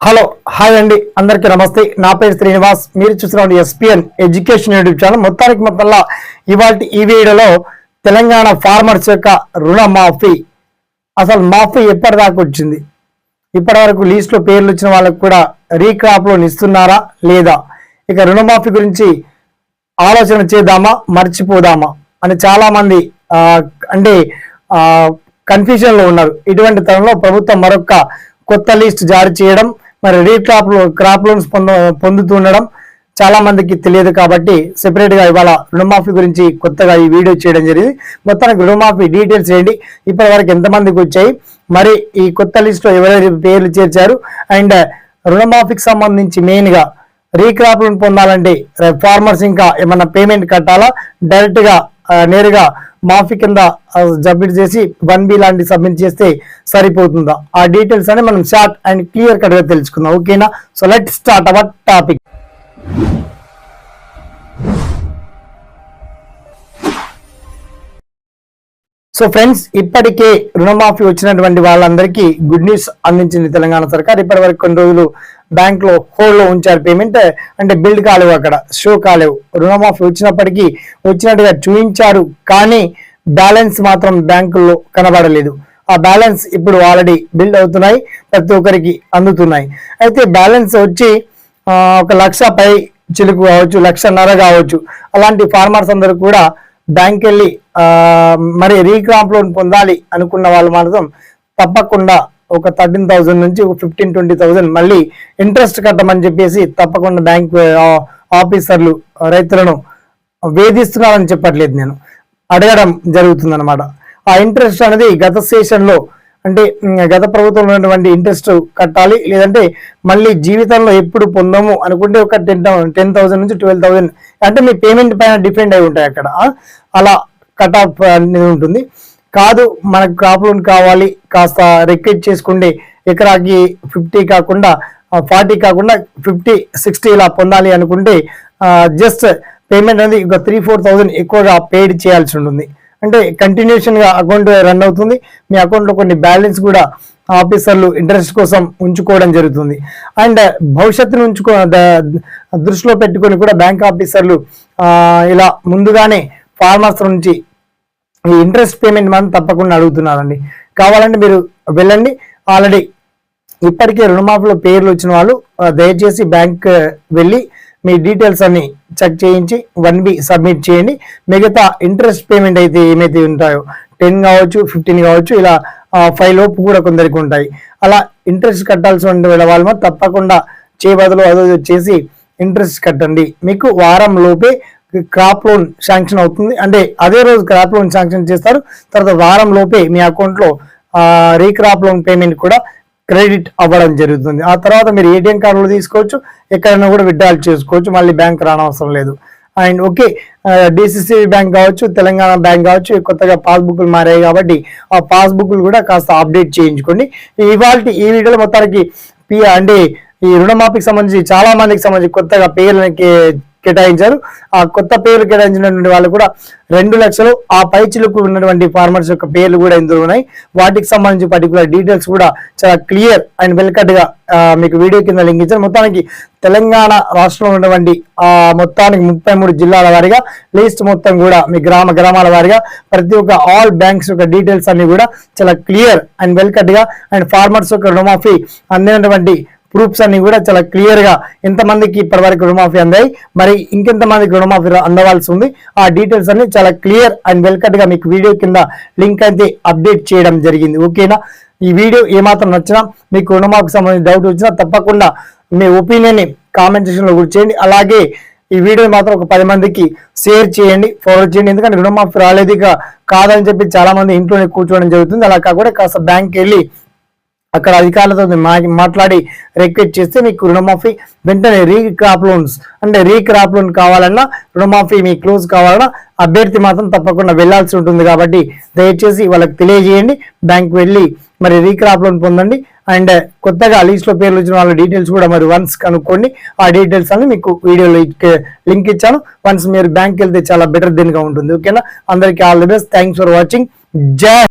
Hello hi అండి. అందరికీ నమస్తే. నా పేరు శ్రీనివాస్. మీరు చూసిన ఎస్పిఎన్ ఎడ్యుకేషన్ యూట్యూబ్ ఛానల్. మొత్తానికి మొత్తంలో ఇవాళ ఈ వీడియోలో తెలంగాణ ఫార్మర్స్ యొక్క రుణ మాఫీ. అసలు మాఫీ ఎప్పటిదాకా వచ్చింది? ఇప్పటి వరకు లీస్ట్లో పేర్లు వచ్చిన వాళ్ళకు కూడా రీక్రాప్ లోన్ ఇస్తున్నారా లేదా? ఇక రుణమాఫీ గురించి ఆలోచన చేద్దామా? మర్చిపోదామా? అని చాలా మంది అంటే కన్ఫ్యూజన్లో ఉన్నారు. ఇటువంటి తరంలో ప్రభుత్వం మరొక కొత్త లిస్ట్ జారీ చేయడం మరి రీక్రాప్ క్రాప్ లోన్స్ పొంద పొందుతుండడం చాలా మందికి తెలియదు కాబట్టి సెపరేట్గా ఇవాళ రుణమాఫీ గురించి కొత్తగా ఈ వీడియో చేయడం జరిగింది. మొత్తానికి రుణమాఫీ డీటెయిల్స్ ఏంటి? ఇప్పటి వరకు ఎంతమందికి వచ్చాయి? మరి ఈ కొత్త లిస్ట్లో ఎవరెవరి పేర్లు చేర్చారు? అండ్ రుణమాఫీకి సంబంధించి మెయిన్గా రీక్రాప్ లోన్ పొందాలంటే ఫార్మర్స్ ఇంకా ఏమన్నా పేమెంట్ కట్టాలా? డైరెక్ట్గా నేరుగా మాఫీ కింద సబ్మిట్ చేసి వన్ బి లాంటి సబ్మిట్ చేస్తే సరిపోతుందా? ఆ డీటెయిల్స్ అని మనం షార్ట్ అండ్ క్లియర్ కట్గా తెలుసుకుందాం. ఓకేనా? So let start our topic. So friends ఇప్పటికే రుణమాఫీ వచ్చినటువంటి వాళ్ళందరికీ గుడ్ న్యూస్ అందించింది తెలంగాణ సర్కార్. ఇప్పటి వరకు కొన్ని రోజులు బ్యాంక్లో హోల్డ్లో ఉంచారు పేమెంట్. అంటే బిల్డ్ కాలేవు అక్కడ షో కాలేవు. రుణమాఫీ వచ్చినప్పటికీ వచ్చినట్టుగా చూపించారు కానీ బ్యాలెన్స్ మాత్రం బ్యాంకుల్లో కనబడలేదు. ఆ బ్యాలెన్స్ ఇప్పుడు ఆల్రెడీ బిల్డ్ అవుతున్నాయి ప్రతి ఒక్కరికి అందుతున్నాయి. అయితే బ్యాలెన్స్ వచ్చి ఒక లక్ష పై చిలుకు కావచ్చు లక్షన్నర కావచ్చు. అలాంటి ఫార్మర్స్ అందరూ కూడా బ్యాంక్ వెళ్ళి మరి రీక్రాప్ లోన్ పొందాలి అనుకున్న వాళ్ళు మాత్రం తప్పకుండా ఒక థర్టీన్ థౌసండ్ నుంచి ఒక ఫిఫ్టీన్ ట్వంటీ థౌసండ్ మళ్ళీ ఇంట్రెస్ట్ కట్టమని చెప్పేసి తప్పకుండా బ్యాంక్ ఆఫీసర్లు రైతులను వేధిస్తున్నారని చెప్పట్లేదు నేను. అడగడం జరుగుతుందన్నమాట. ఆ ఇంట్రెస్ట్ అనేది గత సెషన్లో అంటే గత ప్రభుత్వంలో ఉన్నటువంటి ఇంట్రెస్ట్ కట్టాలి లేదంటే మళ్ళీ జీవితంలో ఎప్పుడు పొందము అనుకుంటే ఒక టెన్ టెన్ థౌసండ్ నుంచి ట్వెల్వ్ థౌసండ్ అంటే మీ పేమెంట్ పైన డిపెండ్ అయి ఉంటాయి అక్కడ అలా కట్ ఆఫ్ అనేది ఉంటుంది. కాదు మనకు క్రాప్ లోన్ కావాలి కాస్త రిక్వెస్ట్ చేసుకుంటే ఎకరాకి ఫిఫ్టీ కాకుండా ఫార్టీ కాకుండా ఫిఫ్టీ సిక్స్టీ ఇలా పొందాలి అనుకుంటే జస్ట్ పేమెంట్ అనేది ఒక త్రీ ఫోర్ థౌజండ్ ఎక్కువగా పేడ్ చేయాల్సి ఉంటుంది. అంటే కంటిన్యూషన్గా అకౌంట్ రన్ అవుతుంది. మీ అకౌంట్లో కొన్ని బ్యాలెన్స్ కూడా ఆఫీసర్లు ఇంట్రెస్ట్ కోసం ఉంచుకోవడం జరుగుతుంది. అండ్ భవిష్యత్తును ఉంచుకో దృష్టిలో పెట్టుకొని కూడా బ్యాంక్ ఆఫీసర్లు ఇలా ముందుగానే ఫార్మర్స్ నుంచి ఈ ఇంట్రెస్ట్ పేమెంట్ మనం తప్పకుండా అడుగుతున్నారండి కావాలంటే మీరు వెళ్ళండి. ఆల్రెడీ ఇప్పటికే రుణమాఫీలో పేర్లు వచ్చిన వాళ్ళు దయచేసి బ్యాంక్ వెళ్ళి మీ డీటెయిల్స్ అన్ని చెక్ చేయించి వన్ బి సబ్మిట్ చేయండి. మిగతా ఇంట్రెస్ట్ పేమెంట్ అయితే ఏమైతే ఉంటాయో టెన్ కావచ్చు ఫిఫ్టీన్ కావచ్చు ఇలా ఫైవ్ లోపు కూడా కొందరికి ఉంటాయి. అలా ఇంట్రెస్ట్ కట్టాల్సి ఉండే వాళ్ళు తప్పకుండా చేయబదులు అదో వచ్చేసి చేసి ఇంట్రెస్ట్ కట్టండి. మీకు వారం లోపే క్రాప్ లోన్ శాంక్షన్ అవుతుంది. అంటే అదే రోజు క్రాప్ లోన్ శాంక్షన్ చేస్తారు. తర్వాత వారం లోపే మీ అకౌంట్లో రీక్రాప్ లోన్ పేమెంట్ కూడా క్రెడిట్ అవ్వడం జరుగుతుంది. ఆ తర్వాత మీరు ఏటీఎం కార్డులు తీసుకోవచ్చు. ఎక్కడైనా కూడా విత్డ్రాల్ చేసుకోవచ్చు. మళ్ళీ బ్యాంక్ రానవసరం లేదు. అండ్ ఓకే డిసిసిబి బ్యాంక్ కావచ్చు తెలంగాణ బ్యాంక్ కావచ్చు కొత్తగా పాస్బుక్లు మారాయి కాబట్టి ఆ పాస్బుక్లు కూడా కాస్త అప్డేట్ చేయించుకోండి. ఇవాళ ఈ వీడియోలో మొత్తానికి పి అంటే ఈ రుణమాఫీకి సంబంధించి చాలా మందికి సంబంధించి కొత్తగా పేర్లకి కేటాయించారు. ఆ కొత్త పేర్లు కేటాయించినటువంటి వాళ్ళు కూడా రెండు లక్షలు ఆ పైచిలకు ఉన్నటువంటి ఫార్మర్స్ యొక్క పేర్లు కూడా ఇందులో ఉన్నాయి. వాటికి సంబంధించి పర్టికులర్ డీటెయిల్స్ కూడా చాలా క్లియర్ అండ్ వెల్కట్గా మీకు వీడియో కింద లింక్ ఇచ్చారు మొత్తానికి తెలంగాణ రాష్ట్రంలో ఉన్నటువంటి ఆ మొత్తానికి ముప్పై మూడు జిల్లాల వారిగా లిస్ట్ మొత్తం కూడా మీ గ్రామ గ్రామాల వారిగా ప్రతి ఒక్క ఆల్ బ్యాంక్స్ యొక్క డీటెయిల్స్ అన్ని కూడా చాలా క్లియర్ అండ్ వెల్కట్గా అండ్ ఫార్మర్స్ యొక్క రుణమాఫీ అందినటువంటి ప్రూఫ్స్ అన్ని కూడా చాలా క్లియర్గా ఎంతమందికి ఇప్పటివరకు రుణమాఫీ అందాయి. మరి ఇంకెంతమందికి రుణమాఫీ అందవలసి ఉంది. ఆ డీటెయిల్స్ అన్ని చాలా క్లియర్ అండ్ వెల్కట్గా మీకు వీడియో కింద లింక్ అయితే అప్డేట్ చేయడం జరిగింది. ఓకేనా? ఈ వీడియో ఏమాత్రం నచ్చినా మీకు రుణమాఫీకి సంబంధించి డౌట్ వచ్చినా తప్పకుండా మీ ఒపీనియన్ కామెంట్ సెక్షన్లో కూడా చేయండి. అలాగే ఈ వీడియో మాత్రం ఒక పది మందికి షేర్ చేయండి ఫార్వర్డ్ చేయండి. ఎందుకంటే రుణమాఫీ రాలేదు ఇక కాదని చెప్పి చాలా మంది ఇంట్లోనే కూర్చోవడం జరుగుతుంది. అలా కాకుండా కాస్త బ్యాంక్ వెళ్ళి అక్కడ అధికారులతో మా- మాట్లాడి రిక్వెస్ట్ చేస్తే మీకు రుణమాఫీ వెంటనే రీ క్రాప్ లోన్స్ అంటే రీ క్రాప్ లోన్ కావాలన్నా రుణమాఫీ మీ క్లోజ్ కావాలన్నా అభ్యర్థి మాత్రం తప్పకుండా వెళ్ళాల్సి ఉంటుంది కాబట్టి దయచేసి వాళ్ళకి తెలియజేయండి. బ్యాంక్ వెళ్ళి మరి రీ క్రాప్ లోన్ పొందండి. అండ్ కొత్తగా లీస్ట్లో పేర్లు వచ్చిన వాళ్ళ డీటెయిల్స్ కూడా మరి వన్స్ కనుక్కోండి. ఆ డీటెయిల్స్ అన్ని మీకు వీడియోలో లింక్ ఇచ్చాను. వన్స్ మీరు బ్యాంక్ వెళ్తే చాలా బెటర్ దీనిగా ఉంటుంది. ఓకేనా? అందరికీ all the best. Thanks for watching. జై